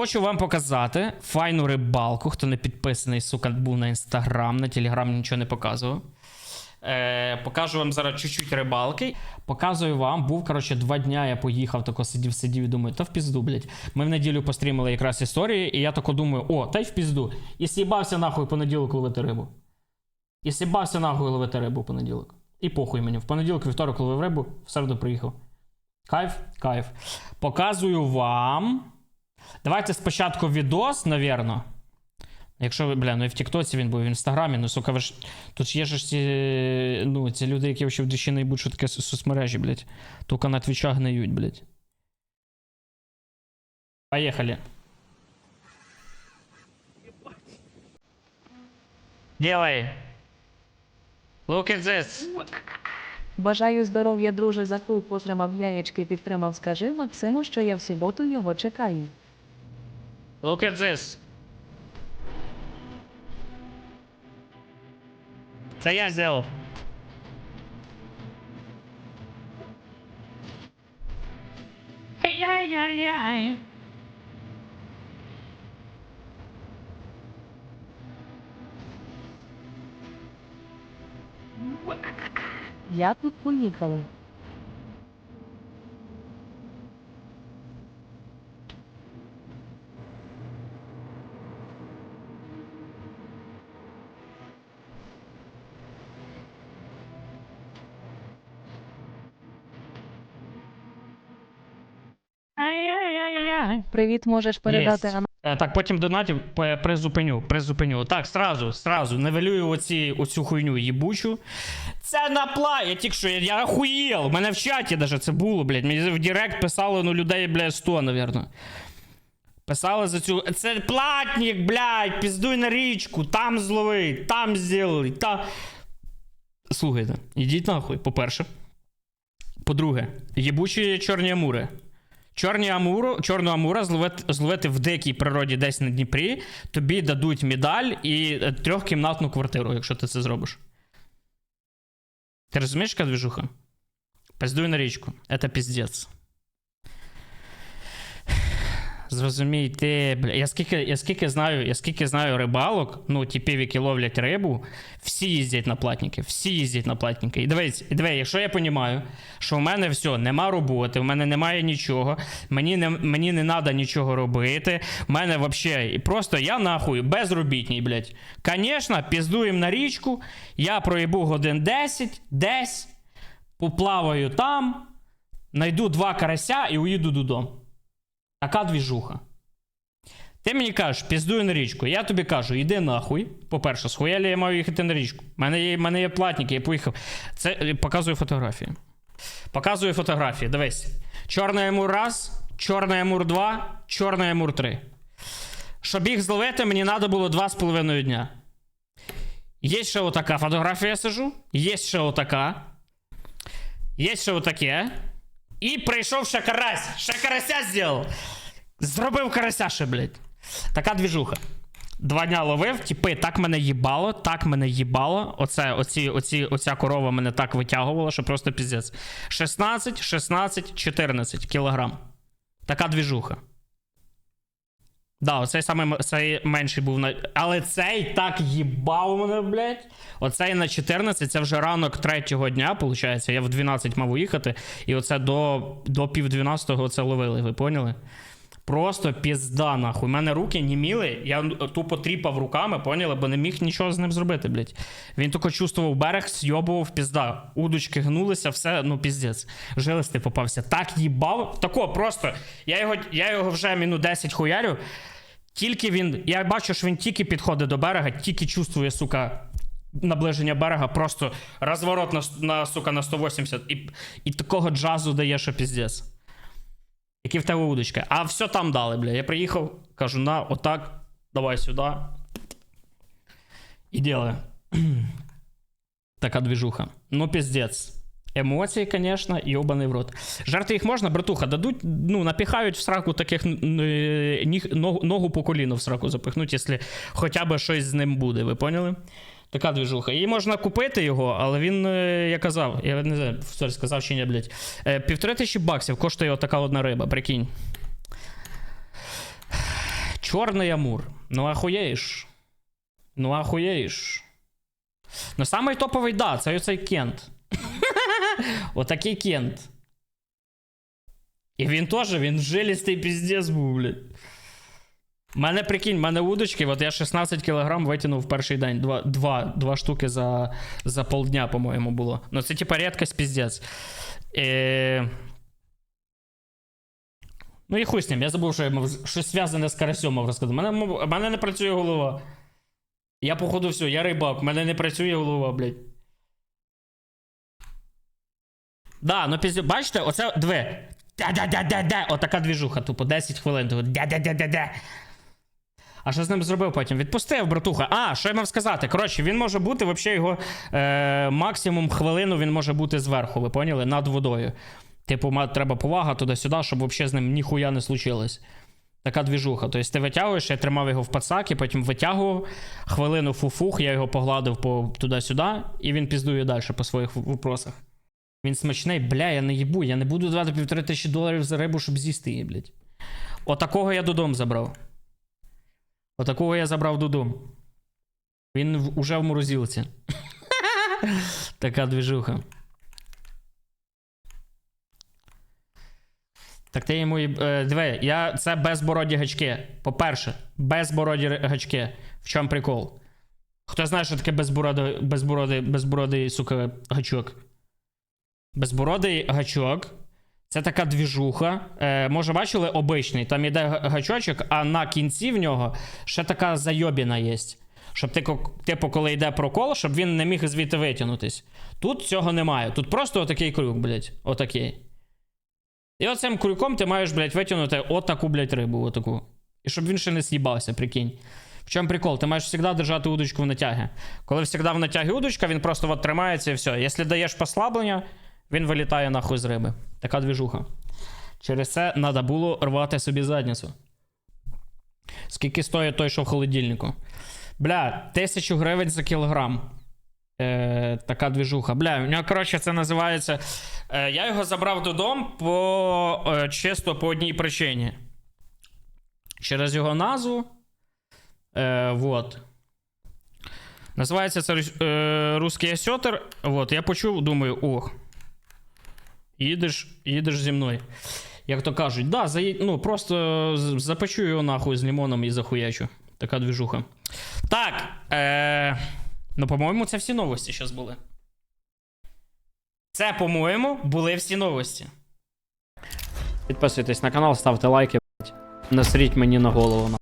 Хочу вам показати файну рибалку. Хто не підписаний, сука, був на інстаграм, на телеграм нічого не показував. Е, покажу вам зараз чуть-чуть рибалки. Показую вам, був, коротше, два дня я поїхав, тако сидів, сидів і думаю, та в пізду, блядь. Ми в неділю пострімили якраз історії, і я тако думаю, о, та й в пізду. І сібався нахуй понеділок ловити рибу. І сібався нахуй ловити рибу в понеділок. І похуй мені. В понеділок, вівторок ловив рибу, в середу приїхав. Кайф, кайф. Показую вам. Давайте спочатку відос, навірно. Якщо ви, бля, ну і в Тіктоці він був, в інстаграмі, ну сука, ви ж. Тут ж є ж ці, ну, ці люди, які ще в душі не будуть, що таке соцмережі, блядь. Тільки на твічах гниють, блядь. Поехали. Делай. Look at this. Бажаю здоров'я, друже, за кул потримав яєчки, підтримав. Скажи Максиму, що я в суботу його чекаю. Look at this. Це я зробив. Яй-яй-яй. Я тут поїхала. Привіт, можеш передати Єсть. Е, Так, потім донатів п- призупиню, призупиню. Так, сразу, сразу, нивелюю оці, оцю хуйню їбучу. Це на пла, я тільки що, я, я охуєл. У мене в чаті даже це було, блядь. Мені в Директ писало, ну, людей, блядь, 100, навірно. Писали за цю. Це платник, блядь, піздуй на річку, там злови, там зробили, та. Слухайте, ідіть нахуй, по-перше. По-друге, їбучі чорні амури. Чорні амуру, чорну амура зловити, зловити в дикій природі десь на Дніпрі, тобі дадуть медаль і е, трьохкімнатну квартиру, якщо ти це зробиш. Ти розумієш, яка движуха? Пиздуй на річку. Це піздець. Зрозумійте, бля. Я скільки, я скільки знаю, я скільки знаю рибалок, ну, типів, які ловлять рибу, всі їздять на платники, всі їздять на платники. І дивись, і дивись, якщо я розумію, що в мене все, нема роботи, в мене немає нічого, мені не, мені не треба нічого робити, в мене взагалі, просто я нахуй безробітній, блядь. Звісно, піздуємо на річку, я проїбу годин 10, десь, поплаваю там, найду два карася і уїду додому. Така двіжуха. Ти мені кажеш, піздуй на річку. Я тобі кажу, йди нахуй. По-перше, схуялі я маю їхати на річку. У мене є, мене є платники, я поїхав. Це е, показую фотографії. Показую фотографії. Дивись. Чорний амур раз, чорний амур два, чорний амур три. Щоб їх зловити, мені треба було два з половиною дня. Є ще отака фотографія, я сижу. Є ще отака. Є ще отаке. І прийшов ще карась. Ще карася зробив. Зробив карася ще, блядь. Така двіжуха. Два дня ловив, типи, так мене їбало, так мене їбало. Оце, оці, оці, оця корова мене так витягувала, що просто піздець. 16, 16, 14 кілограм. Така двіжуха. Да, оцей саме цей менший був на. Але цей так їбав мене, блядь. Оцей на 14, це вже ранок третього дня, виходить. Я в 12 мав уїхати, і оце до, до пів 12 оце ловили, ви поняли? Просто пізда, нахуй. У мене руки німіли, я тупо тріпав руками, поняли, бо не міг нічого з ним зробити, блядь. Він тільки чувствував берег, сйобував пізда. Удочки гнулися, все, ну піздець. Жилистий попався. Так їбав. Тако, просто. Я його, я його вже мінут 10 хуярю. Тільки він. Я бачу, що він тільки підходить до берега, тільки чувствує, сука. Наближення берега, просто розворот на, на сука на 180 і, і такого джазу дає, що піздець. Які в тебе удочки. А все там дали, бля. Я приїхав, кажу, на, отак, давай сюди. І делаю. така движуха. Ну, піздець. Емоції, звісно, йобаний в рот. Жарти їх можна, братуха, дадуть, ну, напіхають в сраку таких ногу по коліну в сраку запихнуть, якщо хоча б щось з ним буде, ви поняли? Така движуха. Її можна купити його, але він, е, я казав, я не знаю, сказав чи ні, блядь. Е, Півтори тисячі баксів коштує отака одна риба, прикинь. Чорний Амур. Ну ахуєєш. Ну ахуєєш. Ну самий топовий, да, це оцей Кент. Отакий Кент. І він теж, він жилістий піздець був, блядь. Мене прикинь, мене удочки, от я 16 кг витягнув перший день. Два, два, два штуки за, за полдня, по-моєму, було. Ну, це типа рідкость піздець. Е... Ну і хуй з ним, я забув, що я мав щось зв'язане з карасьом мав розказати. Мене, мене не працює голова. Я, походу, все, я рибак, мене не працює голова, блядь. Да, ну пізно, бачите, оце дві. Да-да-да-да-да. Отака двіжуха, тупо 10 хвилин. Да-да-да-да-да. А що з ним зробив потім? Відпустив, братуха. А, що я мав сказати? Коротше, він може бути, взагалі, його е, максимум хвилину він може бути зверху, ви поняли? Над водою. Типу, треба повага туди-сюди, щоб взагалі з ним ніхуя не случилось. Така двіжуха. Тобто ти витягуєш, я тримав його в пацакі, потім витягував, хвилину фуфух, я його погладив по туди-сюди, і він піздує далі по своїх вопросах. Він смачний, бля, я не їбу, я не буду давати півтори тисячі доларів за рибу, щоб з'їсти її, блядь. Отакого я додому забрав. Отакого я забрав додому. Він в- уже в морозилці. така двіжуха. Так ти йому. Е, диви, я це безбороді гачки. По-перше, безбороді гачки. В чому прикол? Хто знає, що таке безбородий, безбородий, безбородий, сука, гачок? Безбородий гачок. Це така двіжуха. Е, може, бачили обичний. Там іде гачочок, а на кінці в нього ще така зайобіна є. Щоб ти, типу, коли йде прокол, щоб він не міг звідти витягнутись. Тут цього немає. Тут просто отакий крюк, блядь. Отакий. І оцим крюком ти маєш, блядь, витягнути отаку, блядь, рибу, отаку. І щоб він ще не з'їбався, прикинь. В чому прикол? Ти маєш завжди держати удочку в натягі. Коли завжди в натягі удочка, він просто от тримається і все. Якщо даєш послаблення, він вилітає нахуй з риби. Така двіжуха. Через це треба було рвати собі задницю. Скільки стоїть той, що в холодильнику? Бля, тисячу гривень за кілограм. Е, така двіжуха. Бля, у нього, коротше, це називається. Е, я його забрав додому по, е, чисто по одній причині. Через його назву. Е, вот. Називається це е, русський осьотер. Вот, я почув, думаю, о. Їдеш, їдеш зі мною. Як то кажуть, да, заї... ну просто запечу його нахуй з лимоном і захуячу. Така двіжуха. Так. Е... Ну, по-моєму, це всі новості зараз були. Це, по-моєму, були всі новості. Підписуйтесь на канал, ставте лайки. Насріть мені на голову.